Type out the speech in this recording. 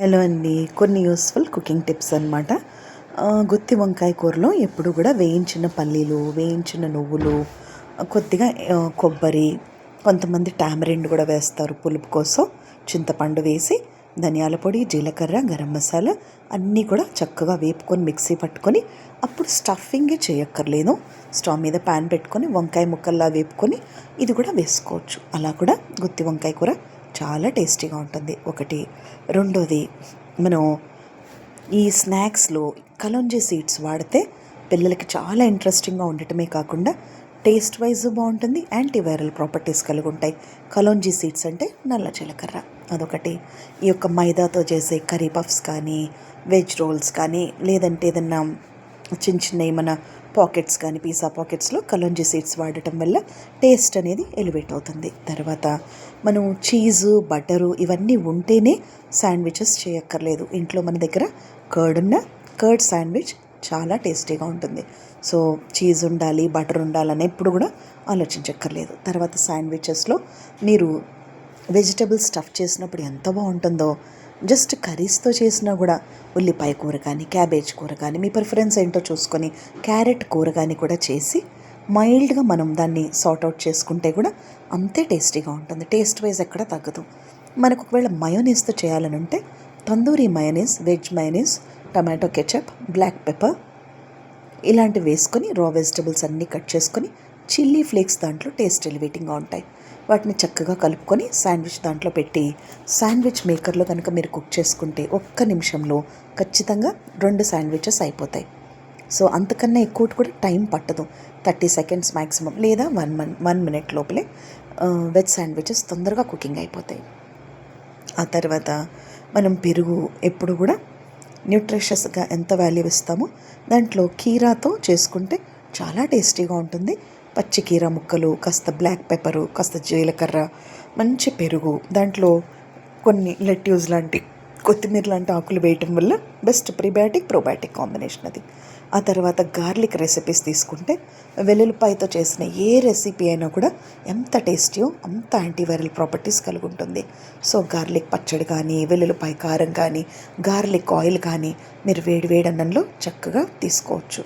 Hello అండి. కొన్ని useful cooking tips అనమాట గుత్తి వంకాయ కూరలో ఎప్పుడు కూడా వేయించిన పల్లీలు వేయించిన నువ్వులు కొద్దిగా కొబ్బరి కొంతమంది టామరిండ్ కూడా వేస్తారు పులుపు కోసం. చింతపండు వేసి ధనియాల పొడి జీలకర్ర గరం మసాలా అన్నీ కూడా చక్కగా వేపుకొని మిక్సీ పట్టుకొని అప్పుడు స్టఫింగ్ చేయక్కర్లేదు. స్టవ్ మీద ప్యాన్ పెట్టుకొని వంకాయ ముక్కల్లా వేపుకొని ఇది కూడా వేసుకోవచ్చు. అలా కూడా గుత్తి వంకాయ కూర చాలా టేస్టీగా ఉంటుంది. ఒకటి. రెండోది మనం ఈ స్నాక్స్లో కలోంజీ సీడ్స్ వాడితే పిల్లలకి చాలా ఇంట్రెస్టింగ్గా ఉండటమే కాకుండా టేస్ట్ వైజ్ బాగుంటుంది యాంటీవైరల్ ప్రాపర్టీస్ కలిగి ఉంటాయి. కలోంజీ సీడ్స్ అంటే నల్ల జీలకర్ర. అదొకటి. ఈ యొక్క మైదాతో చేసే కర్రీ పఫ్స్ కానీ వెజ్ రోల్స్ కానీ లేదంటే ఏదన్నా చిన్న చిన్న ఏమైనా పాకెట్స్ కానీ పిజ్జా పాకెట్స్లో కలంజి సీడ్స్ వాడటం వల్ల టేస్ట్ అనేది ఎలివేట్ అవుతుంది. తర్వాత మనం చీజు బటరు ఇవన్నీ ఉంటేనే శాండ్విచెస్ చేయక్కర్లేదు. ఇంట్లో మన దగ్గర కర్డ్ ఉన్న కర్డ్ శాండ్విచ్ చాలా టేస్టీగా ఉంటుంది. సో చీజ్ ఉండాలి బటర్ ఉండాలని ఎప్పుడు కూడా ఆలోచించక్కర్లేదు. తర్వాత శాండ్విచెస్లో మీరు వెజిటబుల్ స్టఫ్ చేసినప్పుడు ఎంత బాగుంటుందో జస్ట్ కర్రీస్తో చేసినా కూడా ఉల్లిపాయ కూర కానీ క్యాబేజ్ కూర కానీ మీ ప్రిఫరెన్స్ ఏంటో చూసుకొని క్యారెట్ కూర కానీ కూడా చేసి మైల్డ్గా మనం దాన్ని సార్ట్ అవుట్ చేసుకుంటే కూడా అంతే టేస్టీగా ఉంటుంది. టేస్ట్ వైజ్ ఎక్కడ తగ్గదు. మనకు ఒకవేళ మయోనీస్తో చేయాలని ఉంటే tandoori mayonnaise veg mayonnaise tomato ketchup black pepper ఇలాంటివి వేసుకొని రా వెజిటబుల్స్ అన్నీ కట్ చేసుకొని చిల్లీ ఫ్లేక్స్ దాంట్లో టేస్ట్ ఎలివేటింగ్గా ఉంటాయి. వాటిని చక్కగా కలుపుకొని శాండ్విచ్ దాంట్లో పెట్టి శాండ్విచ్ మేకర్లో కనుక మీరు కుక్ చేసుకుంటే ఒక్క నిమిషంలో ఖచ్చితంగా రెండు శాండ్విచెస్ అయిపోతాయి. సో అంతకన్నా ఎక్కువ కూడా టైం పట్టదు. థర్టీ సెకండ్స్ మ్యాక్సిమం లేదా వన్ మన్ వన్ మినిట్ లోపలే వెజ్ శాండ్విచెస్ తొందరగా కుకింగ్ అయిపోతాయి. ఆ తర్వాత మనం పెరుగు ఎప్పుడు కూడా న్యూట్రిషియస్గా ఎంత వాల్యూ ఇస్తామో దాంట్లో కీరాతో చేసుకుంటే చాలా టేస్టీగా ఉంటుంది. పచ్చికీర ముక్కలు కాస్త బ్లాక్ పెప్పరు కాస్త జీలకర్ర మంచి పెరుగు దాంట్లో కొన్ని లెట్యూస్ లాంటి కొత్తిమీర లాంటి ఆకులు వేయటం వల్ల బెస్ట్ ప్రీబయాటిక్ ప్రోబయాటిక్ కాంబినేషన్ అది. ఆ తర్వాత గార్లిక్ రెసిపీస్ తీసుకుంటే వెల్లుల్లిపాయతో చేసిన ఏ రెసిపీ అయినా కూడా ఎంత టేస్టీయో అంత యాంటీవైరల్ ప్రాపర్టీస్ కలిగి ఉంటుంది. సో గార్లిక్ పచ్చడి కానీ వెల్లుల్లిపాయ కారం కానీ గార్లిక్ ఆయిల్ కానీ మీరు వేడి వేడి అన్నంలో చక్కగా తీసుకోవచ్చు.